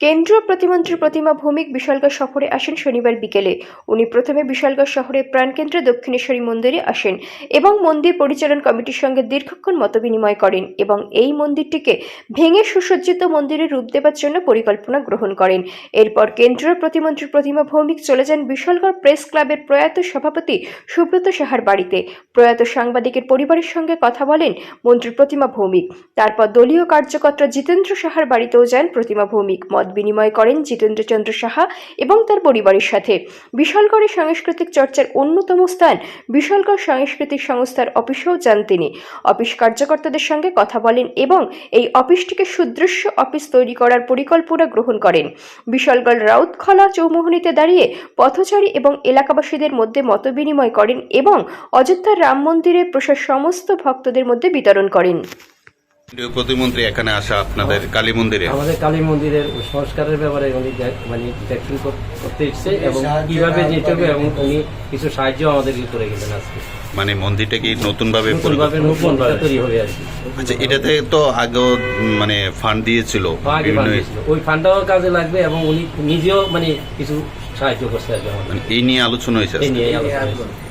কেন্দ্রীয় প্রতিমন্ত্রী প্রতিমা ভৌমিক বিশালগড় সফরে আসেন শনিবার বিকেলে। উনি প্রথমে বিশালগড় শহরের প্রাণকেন্দ্র দক্ষিণেশ্বরী মন্দিরে আসেন এবং মন্দির পরিচালন কমিটির সঙ্গে দীর্ঘক্ষণ মতবিনিময় করেন এবং এই মন্দিরটিকে ভেঙে সুসজ্জিত মন্দিরে রূপ দেবার জন্য পরিকল্পনা গ্রহণ করেন। এরপর কেন্দ্রীয় প্রতিমন্ত্রী প্রতিমা ভৌমিক চলে যান বিশালগড় প্রেস ক্লাবের প্রয়াত সভাপতি সুব্রত সাহার বাড়িতে। প্রয়াত সাংবাদিকের পরিবারের সঙ্গে কথা বলেন মন্ত্রী প্রতিমা ভৌমিক। তারপর দলীয় কার্যকর্তা জিতেন্দ্র সাহার বাড়িতেও যান প্রতিমা ভৌমিক। মত বিনিময় করেন জিতেন্দ্র চন্দ্র সাহা এবং তার পরিবারের সাথে। বিশালগড়ের সাংস্কৃতিক চর্চার অন্যতম স্থান বিশালগড় সাংস্কৃতিক সংস্থার অফিসেও যান তিনি। অফিস কার্যকর্তাদের সঙ্গে কথা বলেন এবং এই অফিসটিকে সুদৃশ্য অফিস তৈরি করার পরিকল্পনা গ্রহণ করেন। বিশালগড় রাউতখলা চৌমোহনীতে দাঁড়িয়ে পথচারী এবং এলাকাবাসীদের মধ্যে মতবিনিময় করেন এবং অযোধ্যার রাম মন্দিরে প্রসাদ সমস্ত ভক্তদের মধ্যে বিতরণ করেন। প্রতিমন্ত্রী এখানে আসা আপনাদের কালী মন্দিরে? আমাদের কালী মন্দিরের সংস্কারের ব্যাপারে উনি মানে দেখুন করতে এসছে এবং কীভাবে যেতে হবে এবং উনি কিছু সাহায্য আমাদেরকে করে গেলেন আজকে। মানে মন্দিরটা কি নতুন ভাবে নতুন ভাবে তৈরি হবে আর কি। আচ্ছা এটাতে তো আগে মানে ফান্ড দিয়েছিল আগে ফান্ড দিয়েছিল। ওই ফান্ডটাও কাজে লাগবে এবং উনি নিজেও মানে কিছু সাহায্য করছে আর কি মানে এই নিয়ে আলোচনা হয়েছে এই নিয়ে আলোচনা হয়েছে।